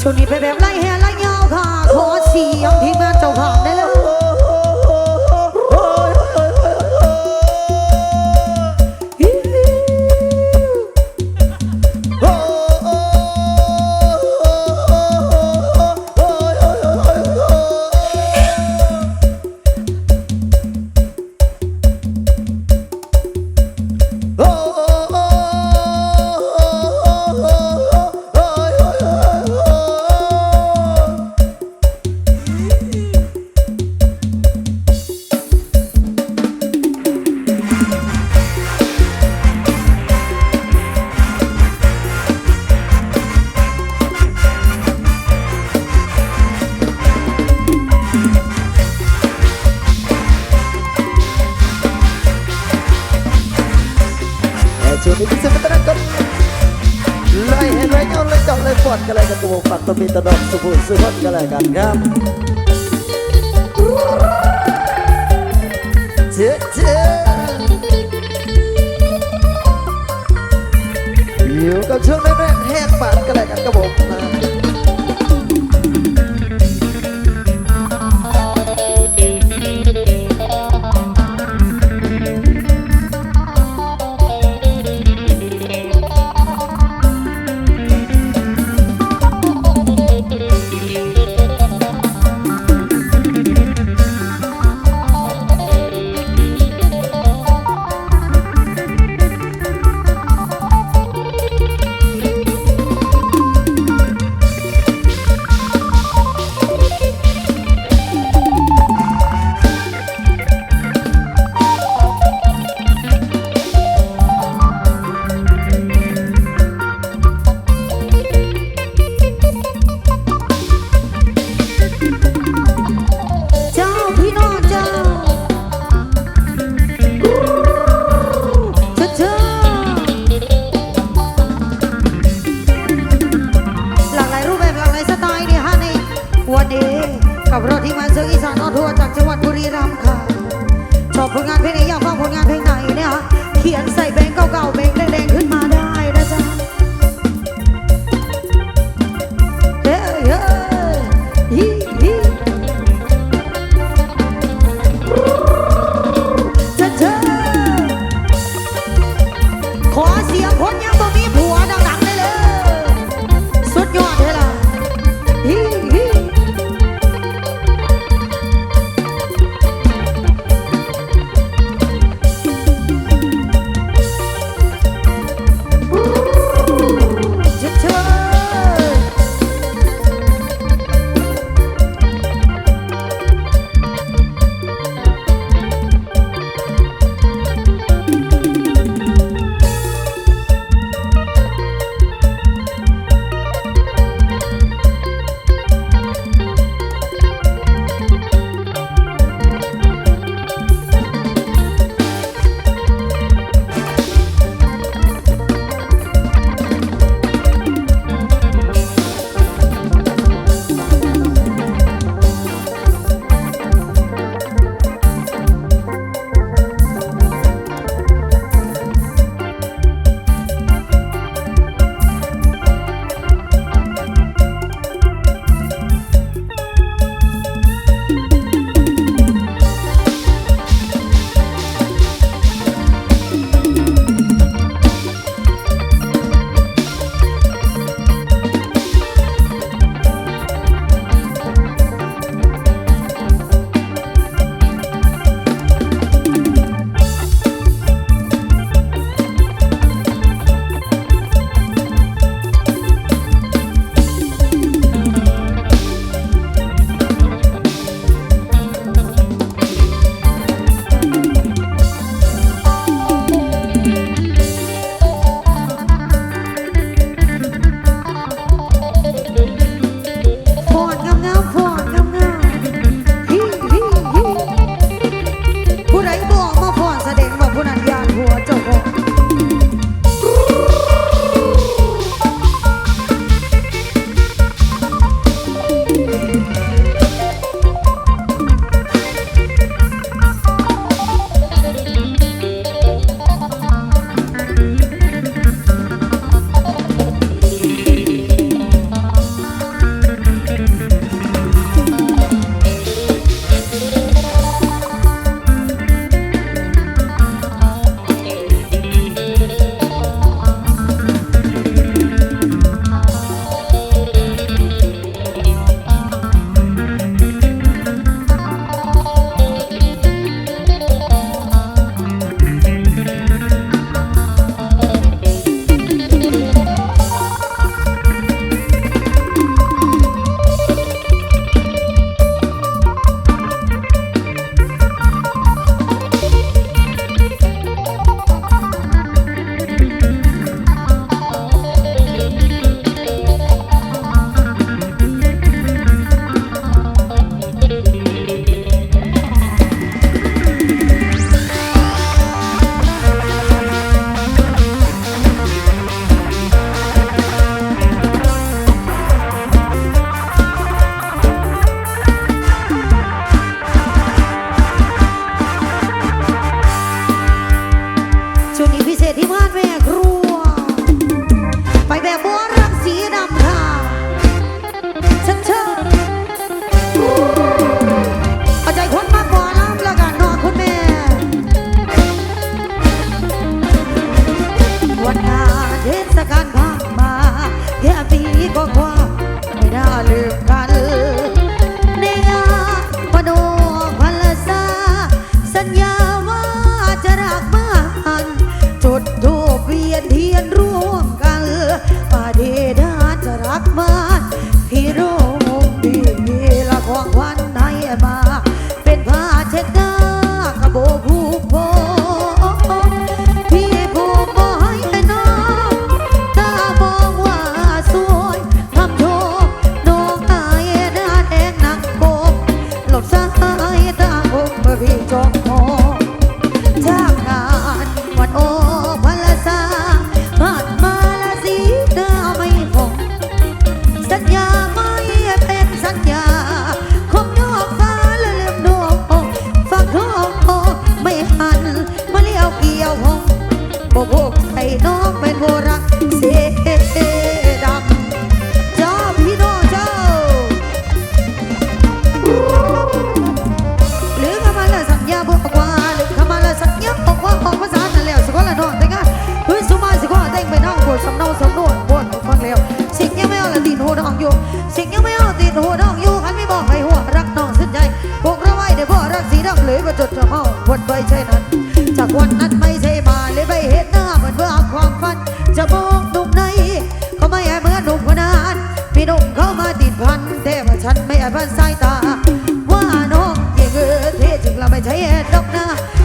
So, baby, I'm like, hey, วงปัตตมีตะดอกสุภุสุพจนกันเลยกันครับเจ๊เจ๊อยู่กับช่วงแรกๆแหกปากกันเลยกันกระบอผม kian ચીકલાભાઈ જઈએ ડોક્ટર.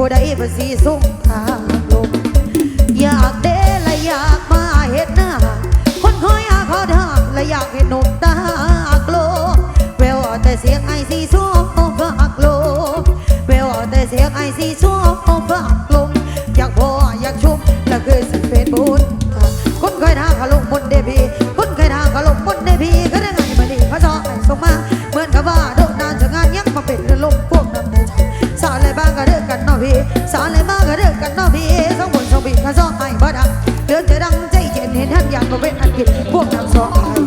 ผู้ใดภาษีสุ่มทางลมอยากเดและอยากมาเห็นหน้า คนคอยอาขอดหัและอยากเห็นหนุ่มตากโลเววแต่เสียงไอซีสวมปากโลเววแต่เสียงไอซีสวม México.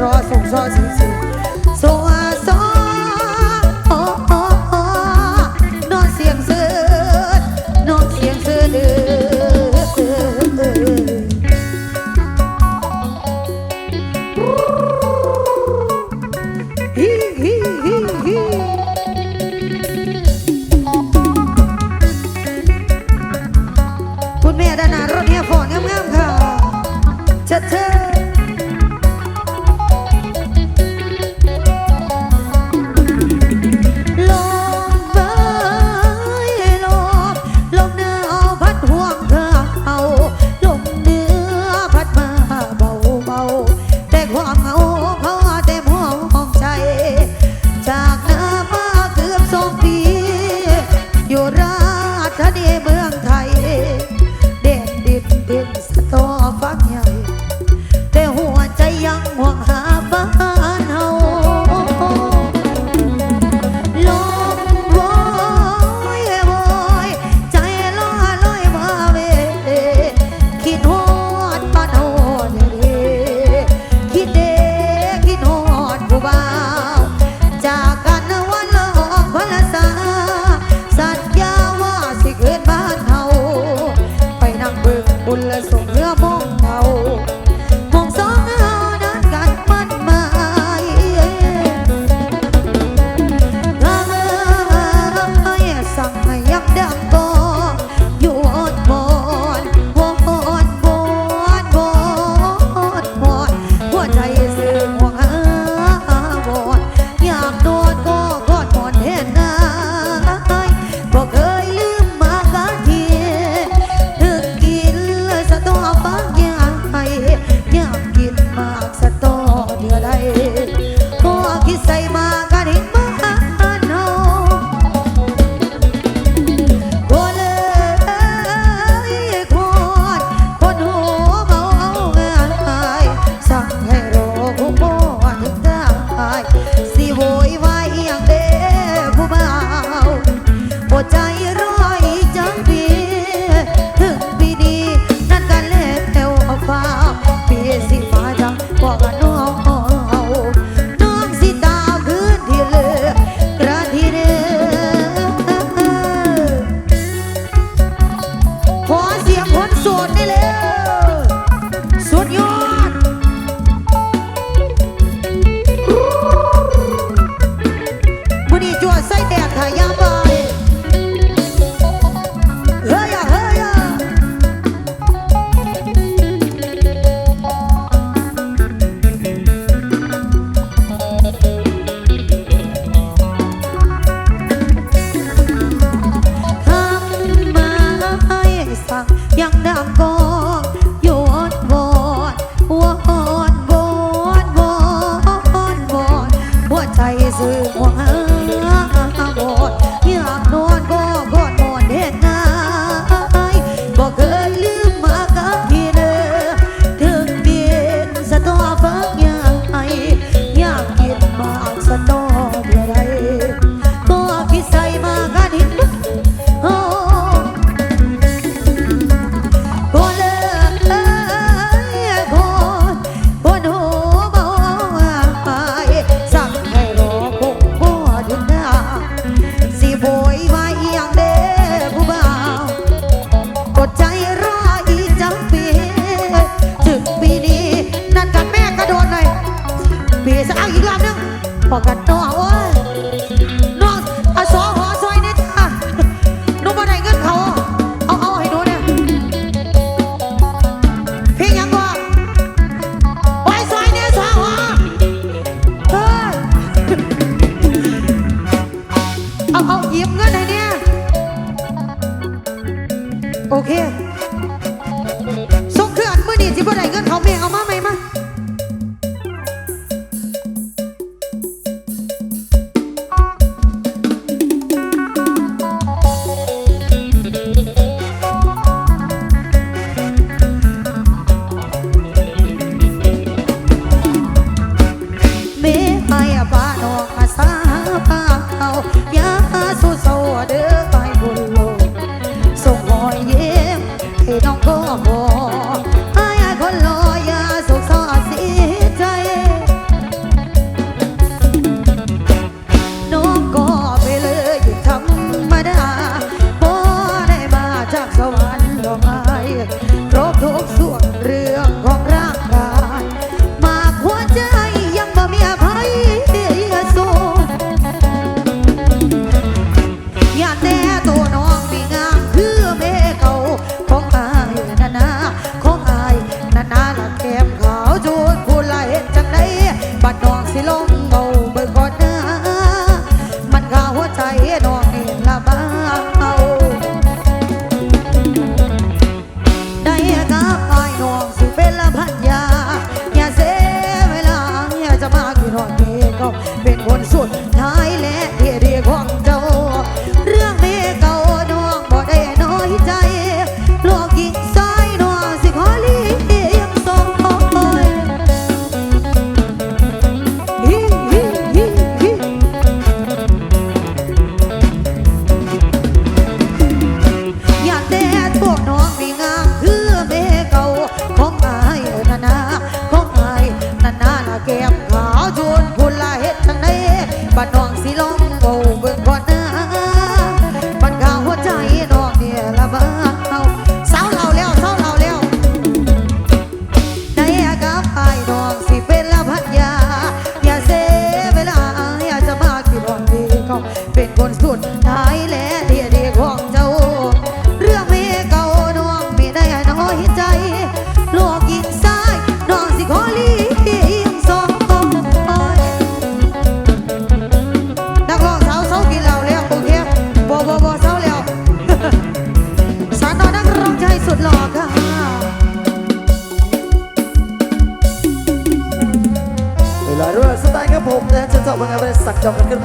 รอส่งซอสิงสิง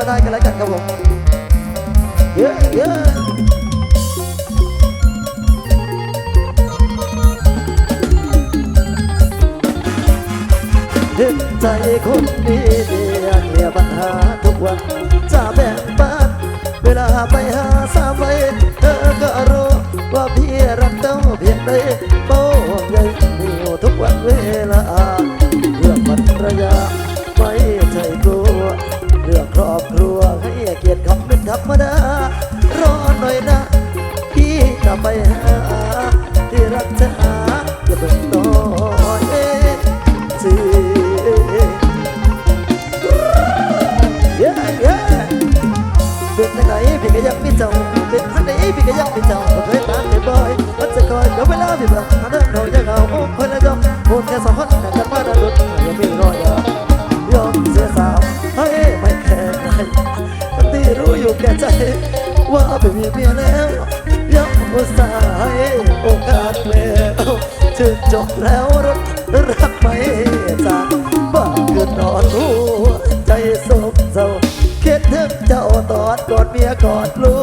กันขึ้นมาได้กันแล้วกัน สายโอกาสแล้วจึงจบแล้วรักรักไม่จากบ้านเกิดนอนหัวใจโศกเศร้าคิดถึงเจ้าตอดกอดเมียกอดลูก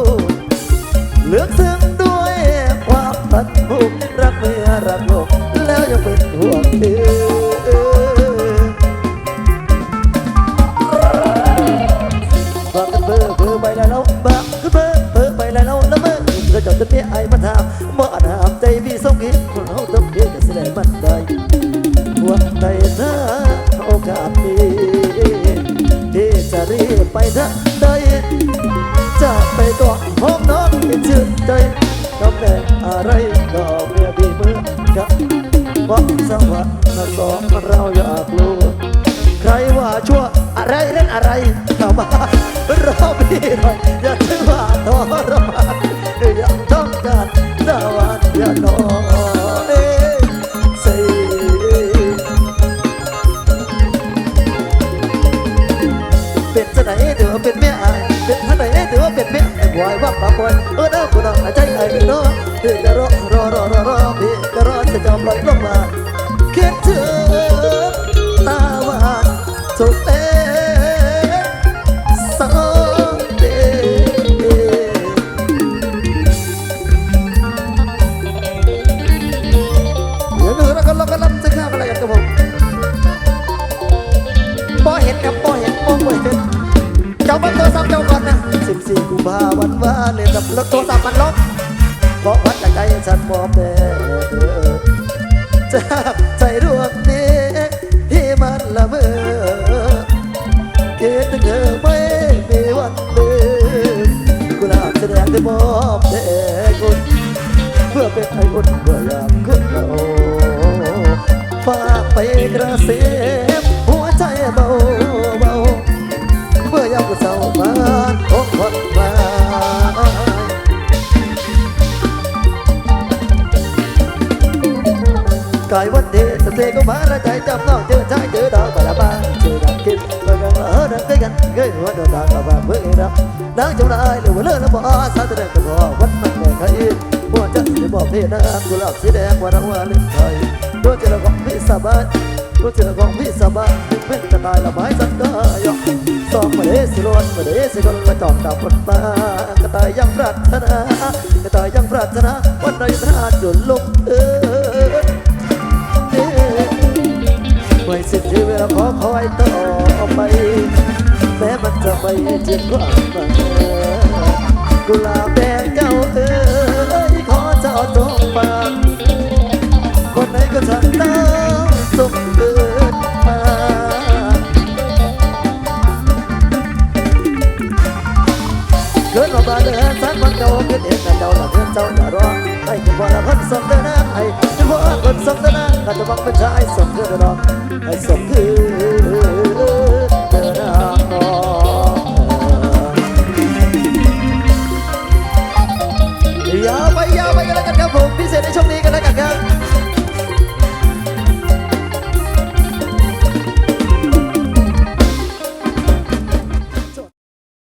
ชื่นใจตำแหน่งอะไรก็เมียพี่มือกับบอกสวัสดิ์ทั้งสองเราอยากรู้ใครว่าชั่วอะไรเล่นอะไรเข้ามารอพี่หน่อยอย่าถือว่าทรมานอย่าต้องการสวัสดิ์อย่านอยสิเป็นจะไหนถือว่าเป็นเมียอายเป็นท่านไหนถือว่าเป็นเมียไอ้บอยว่าปากบอยเออ เด้อกูต้องใจไอ้เป็นน้องพี่จะรอรอรอรอรอพี่จะรอจะจอมลอยลงมาคิดถึงตา กายวันเดชเสก็มาและใจจำน้องเจอชายเจอดาวไปละบ้าเจอดังกินเมื่อกันเออเดินด้วยกันเกยหัวโดนตากับบ้าเมื่อรับนางจงได้หรือว่าเลิกแล้วบ่สาแสดงกันพอวันมันแก่ใครหัวใจจะบอกพี่นะกุหลาบสีแดงวันวันวาเลนไทน์ด้วยเจริญของพี่สบายด้วยเจริญของพี่สบายเป็นจะตายละไม้สักได้ยอมสองมาเดสิลวนมาเดสิคนมาจอดดาวคนมากระต่ายยังปรารถนากระต่ายยังปรารถนาวันใดพระจุลลงเออ ไม่สิ้นที่เวลาขอคอยต่อไป แม้มันจะไม่เจริงความหมากุลาบ ไอ้จะบอกคนสมเดนะไอ้จะบอกคนสมเดนะก็จะบอกเป็นชายสมเดนะไอ้สมอเดนะยาไปยาวไปกันแล้วกันครับผมพิเศษในช่วงนี้กันนะ